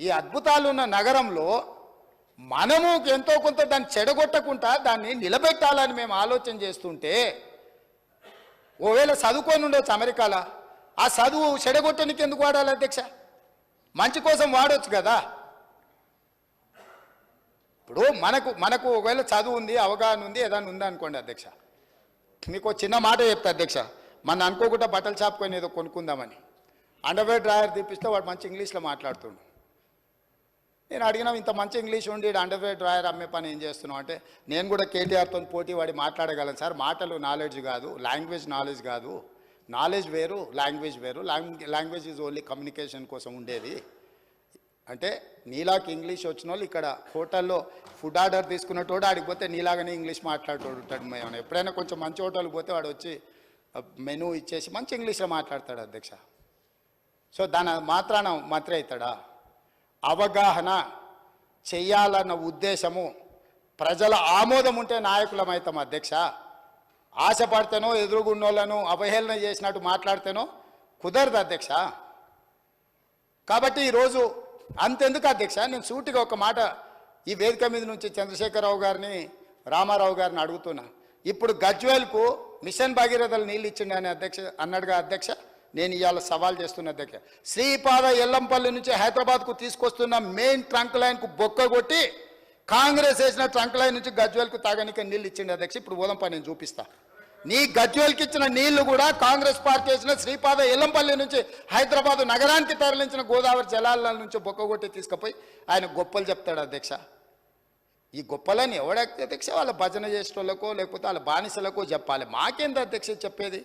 ఈ అద్భుతాలు ఉన్న నగరంలో మనము ఎంతో కొంత దాన్ని చెడగొట్టకుండా దాన్ని నిలబెట్టాలని మేము ఆలోచన చేస్తుంటే ఓవేళ చదువుకొని ఉండొచ్చు అమెరికాలో. ఆ చదువు చెడగొట్టడానికి ఎందుకు వాడాలి అధ్యక్ష? మంచి కోసం వాడొచ్చు కదా. ఇప్పుడు మనకు మనకు ఒకవేళ చదువు ఉంది అవగాహన ఉంది ఏదైనా ఉంది అనుకోండి అధ్యక్ష. మీకు ఒక చిన్న మాట చెప్తా అధ్యక్ష. మన అనుకోకుండా బట్టల షాప్ ఏదో కొనుక్కుందామని. అండర్వేర్ డ్రాయర్ తీపిస్తే వాడు మంచి ఇంగ్లీష్లో మాట్లాడుతుండు. నేను అడిగినా ఇంత మంచి ఇంగ్లీష్ ఉండి అండర్వేర్ డ్రాయర్ అమ్మే పని ఏం చేస్తున్నావు అంటే నేను కూడా కేటీఆర్తో పోటీ వాడి మాట్లాడగలను. సార్ మాటలు నాలెడ్జ్ కాదు లాంగ్వేజ్ నాలెడ్జ్ కాదు. నాలెడ్జ్ వేరు లాంగ్వేజ్ వేరు. లాంగ్వేజ్ ఈజ్ ఓన్లీ కమ్యూనికేషన్ కోసం ఉండేది. అంటే నీలాకి ఇంగ్లీష్ వచ్చిన వాళ్ళు ఇక్కడ హోటల్లో ఫుడ్ ఆర్డర్ తీసుకున్నటోడు ఆడికి పోతే నీలాగానే ఇంగ్లీష్ మాట్లాడేటోడు ఉంటాడు. మేము ఎప్పుడైనా కొంచెం మంచి హోటల్కి పోతే వాడు వచ్చి మెనూ ఇచ్చేసి మంచి ఇంగ్లీష్లో మాట్లాడతాడు అధ్యక్ష. సో దాని మాత్రాన మంత్రి అవుతాడా? అవగాహన చెయ్యాలన్న ఉద్దేశము ప్రజల ఆమోదం ఉంటే నాయకులం అవుతాం అధ్యక్ష. ఆశపడితేనో ఎదురుగున్నోళ్ళను అవహేళన చేసినట్టు మాట్లాడితేనో కుదరదు అధ్యక్ష. కాబట్టి ఈరోజు అంతెందుకు అధ్యక్ష? నేను సూటిగా ఒక మాట ఈ వేదిక మీద నుంచి చంద్రశేఖరరావు గారిని రామారావు గారిని అడుగుతున్నా. ఇప్పుడు గజ్వేల్కు మిషన్ భగీరథలు నీళ్ళు ఇచ్చిండు అని అధ్యక్ష అన్నాడుగా అధ్యక్ష. నేను ఇవాళ సవాల్ చేస్తున్న దగ్గర. శ్రీపాద ఎల్లంపల్లి నుంచి హైదరాబాద్కు తీసుకొస్తున్న మెయిన్ ట్రంక్ లైన్కు బొక్క కొట్టి కాంగ్రెస్ వేసిన ట్రంక్ లైన్ నుంచి గజ్వేల్కు తాగనిక నీళ్ళు ఇచ్చింది అధ్యక్ష. ఇప్పుడు ఓదంపా నేను చూపిస్తా. నీ గజ్వేల్కి ఇచ్చిన నీళ్ళు కూడా కాంగ్రెస్ పార్టీ వేసిన శ్రీపాద ఎల్లంపల్లి నుంచి హైదరాబాద్ నగరానికి తరలించిన గోదావరి జలాల నుంచి బొక్క కొట్టి తీసుకుపోయి ఆయన గొప్పలు చెప్తాడు అధ్యక్ష. ఈ గొప్పలని ఎవడ అధ్యక్ష? వాళ్ళ భజన చేసేటోళ్ళకో లేకపోతే వాళ్ళ బానిసలకో చెప్పాలి. మాకేంది అధ్యక్ష చెప్పేది?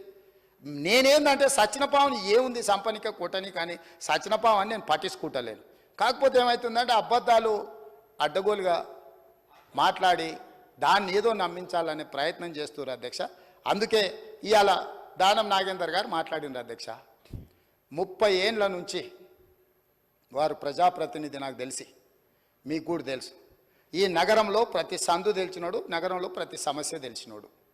నేనేందంటే సచినపావని ఏముంది సంపనిక కొట్టని కానీ సచినపావని నేను పట్టించుకుంటలేను. కాకపోతే ఏమవుతుందంటే అబద్ధాలు అడ్డగోలుగా మాట్లాడి దాన్ని ఏదో నమ్మించాలనే ప్రయత్నం చేస్తున్నారు అధ్యక్ష. అందుకే ఇవాళ దానం నాగేందర్ గారు మాట్లాడినారు అధ్యక్ష. ముప్పై ఏండ్ల నుంచి వారు ప్రజాప్రతినిధి నాకు తెలిసి మీకు కూడా తెలుసు. ఈ నగరంలో ప్రతి సందు తెలిసినోడు నగరంలో ప్రతి సమస్య తెలిసినోడు.